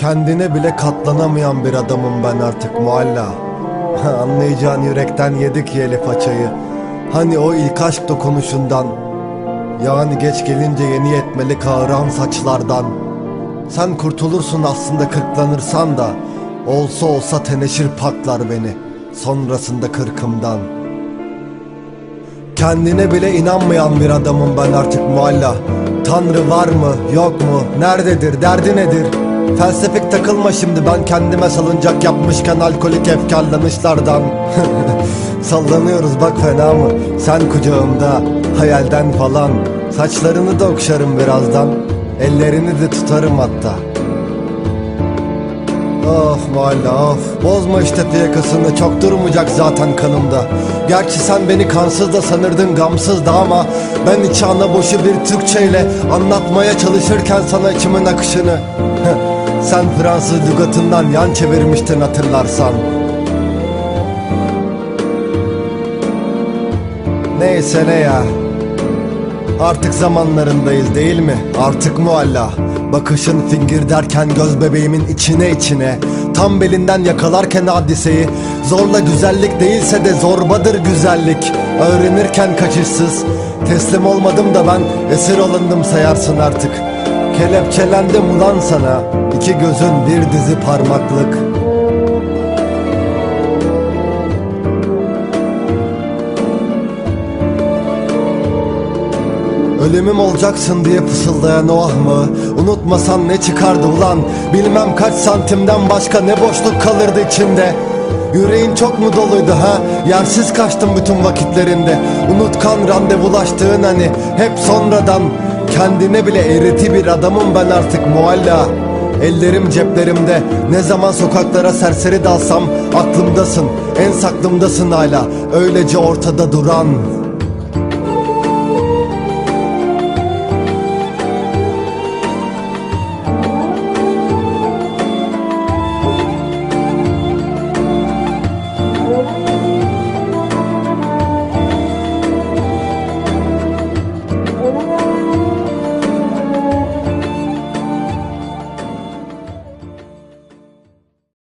Kendine bile katlanamayan bir adamım ben artık mualla. Anlayacağın yürekten yedik yeli façayı. Hani o ilk aşk dokunuşundan. Yani geç gelince yeni yetmeli kağıran saçlardan. Sen kurtulursun aslında kırklanırsan da. Olsa olsa teneşir paklar beni. Sonrasında kırkımdan. Kendine bile inanmayan bir adamım ben artık mualla Tanrı var mı yok mu nerededir derdi nedir Felsefik takılma şimdi ben kendime salıncak yapmışken alkolik efkarlanışlardan Sallanıyoruz bak fena mı? Sen kucağımda hayalden falan. Saçlarını da okşarım birazdan ellerini de tutarım hatta. Of valla of. Bozma işte fiyakasını çok durmayacak zaten kanımda. Gerçi sen beni kansız da sanırdın gamsız da ama Ben içi ana boşu bir Türkçeyle Anlatmaya çalışırken sana içimin akışını Sen Fransız lügatından yan çevirmiştin hatırlarsan. Neyse ne ya. Artık zamanlarındayız değil mi? Artık mualla. Bakışın fingir derken göz bebeğimin içine içine. Tam belinden yakalarken hadiseyi. Zorla güzellik değilse de zorbadır güzellik. Öğrenirken kaçışsız. Teslim olmadım da ben. Esir alındım sayarsın artık. Kelepçelendim ulan sana İki gözün bir dizi parmaklık. Ölümüm olacaksın diye fısıldayan o ah mı? Unutmasan ne çıkardı ulan? Bilmem kaç santimden başka ne boşluk kalırdı içinde. Yüreğin çok mu doluydu ha? Yersiz kaçtım bütün vakitlerinde. Unutkan randevulaştığın hani hep sonradan. Kendine bile eriti bir adamım ben artık mualla Ellerim ceplerimde. Ne zaman sokaklara serseri dalsam Aklımdasın En saklımdasın hala. Öylece ortada duran